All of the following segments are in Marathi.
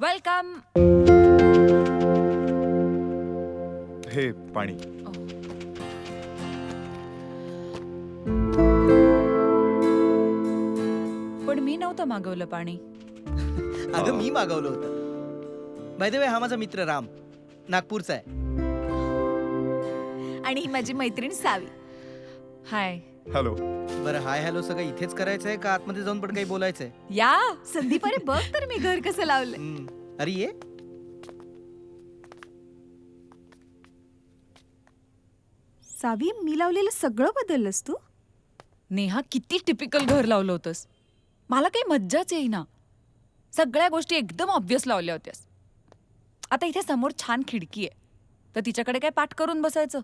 वेलकम हे पाणी. पण मी नव्हतं मागवलं पाणी. अगं मी मागवलं होतं. बाय द वे हा माझा मित्र राम. नागपूरचा आहे. आणि ही माझी मैत्रीण सावी. Hi hello. बरं हाय हॅलो सगळं इथेच करायचं आहे का आतमध्ये जाऊन पण काही बोलायचं आहे या संदीप अरे बघ तर मी घर कसं लावलंय हम्म. अरे ये. सावी मी लावलेलं सगळं बदललंस तू? नेहा किती टिपिकल घर लावलं होतंस. मला काही मज्जाच येईना. सगळ्या गोष्टी एकदम ऑब्विस लावल्या होत्यास. आता इथे समोर छान खिडकी आहे. तर तिच्याकडे काय पाठ करून बसायचं?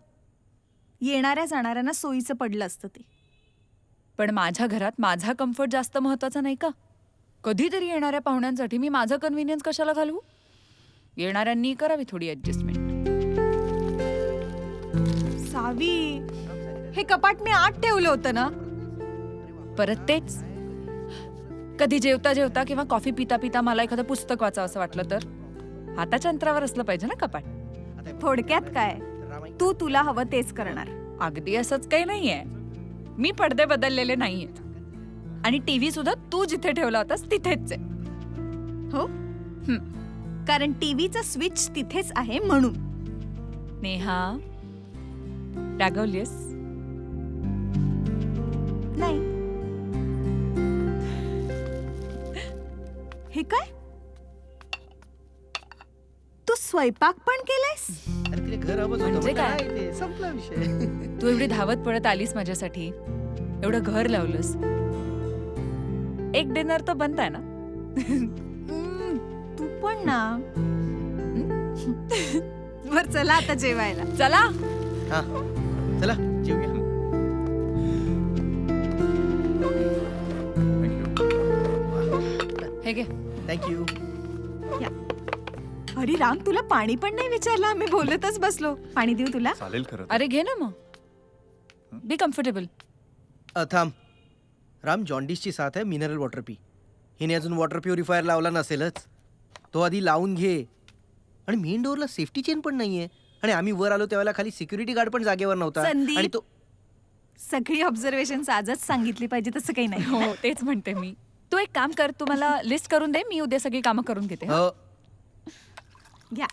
येणाऱ्या जाणाऱ्यांना सोयीचं पडलं असतं ते. पण माझ्या घरात माझा कम्फर्ट जास्त महत्त्वाचा नाही का? कधीतरी येणाऱ्या पाहुण्यांसाठी मी माझं कन्व्हिनियन्स कशाला घालवू? येणाऱ्यांनी करावी थोडी ऍडजस्टमेंट सावी हे कपाट मी आत ठेवलं होतं ना? परत तेच. कधी जेवता जेवता किंवा कॉफी पिता पिता मला एखादं पुस्तक वाचावं असं वाटलं तर? हाताच्या अंतरावर असलं पाहिजे ना कपाट. थोडक्यात काय? तू तुला हवं तेच करणार. अगदी असंच काही नाहीये. मी पडदे बदललेले नाहीयेत. आणि टीव्ही सुद्धा तू जिथे ठेवला होतास तिथेच आहे. हो? कारण टीव्हीचं स्विच तिथेच आहे म्हणून. नेहा रागवलीस नाही. हे काय? तू स्वयंपाक पण केलायस? घर होतं. म्हणजे मग काय? काय ते? संपला विषय. तू एवढी धावत पडत आलीस माझ्यासाठी. एवढं घर लावलंस. एक डिनर तर बनताय ना? हम्म, तू पण ना. बर चला आता जेवायला. चला. हा चला जेवूया. हे घे. थँक्यू अरे राम तुला पाणी पण नाही विचारलं? आम्ही बोलतच बसलो. पाणी देऊ तुला? चालेल खरं तर. अरे घे ना मग. बी कम्फर्टेबल अ, थांब. राम जॉन्डिसची साथ आहे मिनरल वॉटर पी हिने अजून वॉटर प्युरिफायर लावला नसेलच. तो आधी लावून घे. आणि मेन डोअरला सेफ्टी चेन पण नाहीये. आणि आम्ही वर आलो त्यावेळेला खाली सिक्युरिटी गार्ड पण जागेवर नव्हता. संदीप. आणि तो सगळी ऑब्झर्वेशन आजच सांगितली पाहिजे तसं काही नाही. हो तेच म्हणते मी. तू एक काम कर तू मला लिस्ट करून दे मी उद्या सगळी कामं करून घेते अ, घ्या.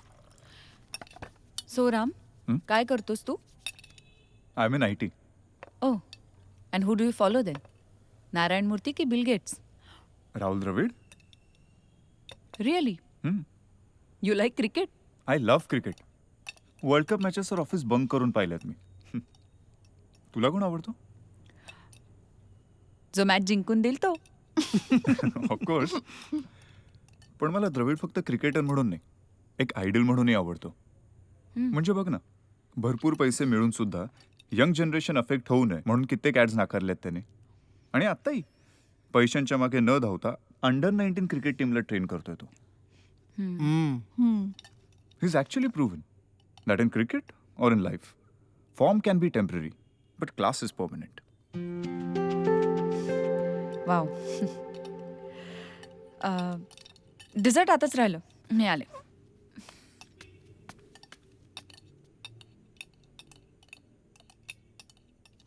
सो राम हं? काय करतोस तू? I mean I T oh and who do you follow then Narayana Murthy की Bill Gates Rahul Dravid? Really you like cricket I love cricket World Cup मॅचेसवर office bunk करून पाहिल्यात मी. हं. तुला कोण आवडतो? जो मॅच जिंकून देईल तो. ऑफकोर्स पण मला द्रविड फक्त क्रिकेटर म्हणून नाही. एक आयडल म्हणूनही आवडतो. म्हणजे बघ ना भरपूर पैसे मिळून सुद्धा यंग जनरेशन अफेक्ट होऊ नये म्हणून कित्येक ॲड्स नाकारल्यात त्याने. आणि आत्ताही पैशांच्या मागे न धावता अंडर नाईन्टीन क्रिकेट टीमला ट्रेन करतोय तो. हम्म. हम्म. He is actually proven that in cricket or in life form can be temporary but class is permanent wow dessert आताच राहिलं. मी आले.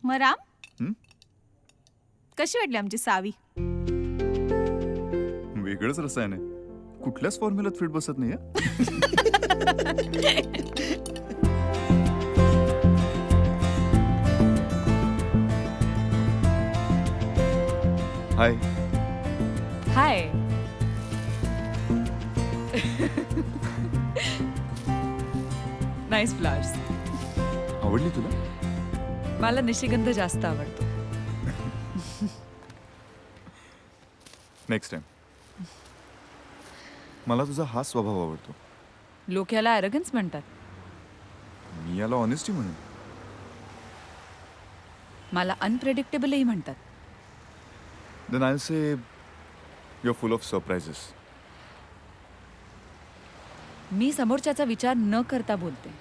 मग राम? हं? कशी वाटली आमची सावी? वेगळंच रसायन आहे. कुठल्याच फॉर्म्युलात फिट बसत नाही? हाय हाय नाईस फ्लावर्स आवडली तुला? मला निशिगंध जास्त आवडतो. नेक्स्ट टाइम मला तुझा हा स्वभाव आवडतो. लोक याला अरेगन्स म्हणतात. मी याला ऑनेस्टी म्हणून. मला अनप्रेडिक्टेबलही म्हणतात. Then I say your full of surprises मी समोरच्याचा विचार न करता बोलते.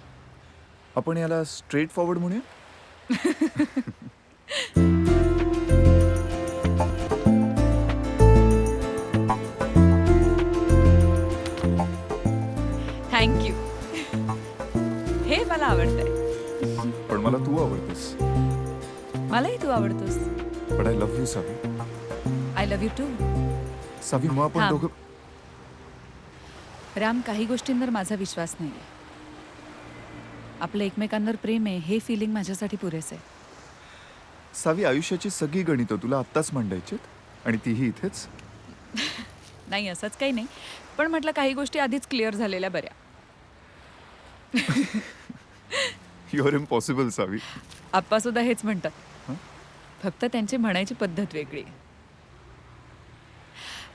आपण याला स्ट्रेट फॉरवर्ड म्हणूया? थँक्यू हे मला आवडतंय. पण मला तू आवडतोस. मलाही तू आवडतोस. But I love you Savi I love you too Savi मग आपण दोघं राम काही गोष्टींवर माझा विश्वास नाही आहे आपलं एकमेकांवर प्रेम आहे हे फिलिंग माझ्यासाठी पुरेसे आहे. सावी आयुष्याची सगळी गणितं तुला आत्ताच मांडायची आणि तीही इथेच? नाही असंच काही नाही. पण म्हटलं काही गोष्टी आधीच क्लिअर झालेल्या बऱ्या. युअर इम्पॉसिबल सावी. आप्पा सुद्धा हेच म्हणतात? फक्त त्यांची म्हणायची पद्धत वेगळी.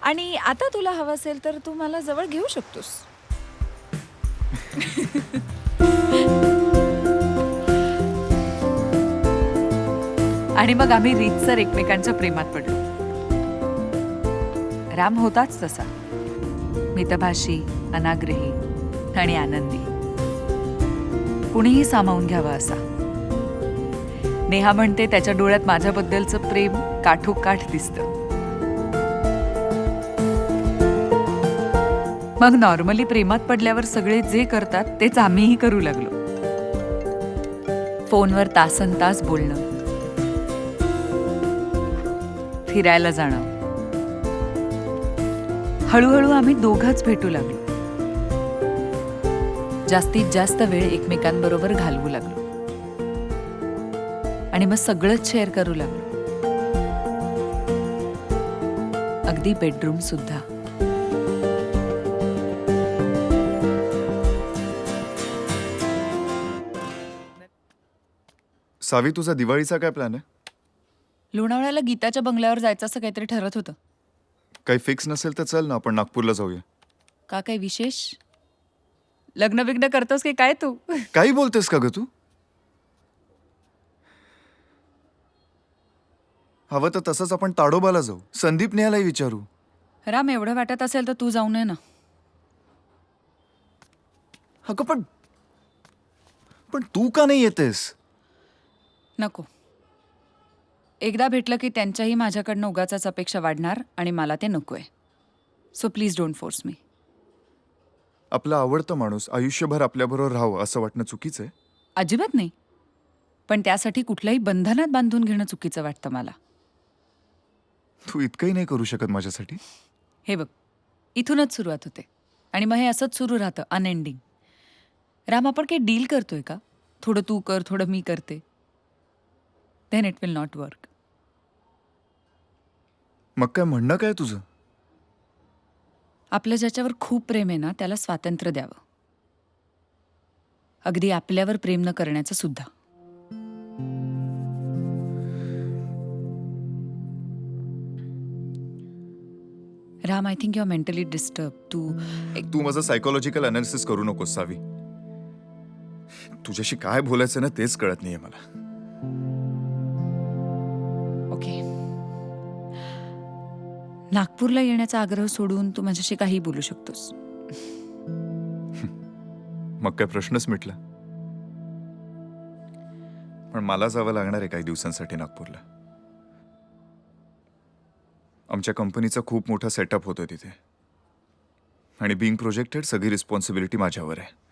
आणि आता तुला हवं असेल तर तू मला जवळ घेऊ शकतोस. आणि मग आम्ही रीतसर एकमेकांच्या प्रेमात पडलो. राम होताच तसा. मितभाषी अनाग्रही आणि आनंदी. कुणीही सामावून घ्यावं असा. नेहा म्हणते त्याच्या डोळ्यात माझ्याबद्दलचं प्रेम काठोकाठ दिसतं. मग नॉर्मली प्रेमात पडल्यावर सगळे जे करतात तेच आम्हीही करू लागलो. फोनवर तासन तास बोलणं. फिरायला जाणं. हळूहळू आम्ही दोघंच भेटू लागलो. जास्तीत जास्त वेळ एकमेकांबरोबर घालवू लागलो. आणि मग सगळंच शेअर करू लागलो. अगदी बेडरूम सुद्धा. सावी तुझा दिवाळीचा काय प्लॅन आहे? लोणावळ्याला गीताच्या बंगल्यावर जायचं असं काहीतरी ठरत होतं. काही फिक्स नसेल तर चल ना आपण नागपूरला जाऊया. का काही विशेष? लग्न बिग्न करतोस की काय तू? काही बोलतेस का ग तू? हवं तर तसंच आपण ताडोबाला जाऊ. संदीप नेहालाही विचारू. राम एवढं वाटत असेल तर तू जाऊ नये ना. अगं पण पण तू का नाही येतेस? नको. एकदा भेटलं की त्यांच्याही माझ्याकडनं उगाचाच अपेक्षा वाढणार आणि मला ते नको आहे so please don't force me आपला आवडता माणूस आयुष्यभर आपल्याबरोबर राहावं असं वाटणं चुकीचं आहे? अजिबात नाही. पण त्यासाठी कुठल्याही बंधनात बांधून घेणं चुकीचं वाटतं मला. तू इतकंही नाही करू शकत माझ्यासाठी? हे बघ इथूनच सुरुवात होते. आणि मग हे असंच सुरू राहतं अनएंडिंग राम आपण काही डील करतोय का? थोडं तू कर थोडं मी करते. Then it will not work मग काय म्हणणं काय तुझं? आपलं ज्याच्यावर खूप प्रेम आहे ना त्याला स्वातंत्र्य द्यावं. अगदी आपल्यावर प्रेम न करण्याचं सुद्धा. Ram I think you are mentally disturb तू एक तू माझं सायकोलॉजिकल अनालिसिस करू नकोस सावी. तुझ्याशी काय बोलायचं ना तेच कळत नाहीये मला. नागपूरला येण्याचा आग्रह सोडून तू माझ्याशी काही बोलू शकतोस. मग काय प्रश्नच मिटला. पण मला जावं लागणार आहे काही दिवसांसाठी नागपूरला. आमच्या कंपनीचा खूप मोठा सेटअप होतो तिथे. आणि बिंग प्रोजेक्टेड सगळी रिस्पॉन्सिबिलिटी माझ्यावर आहे.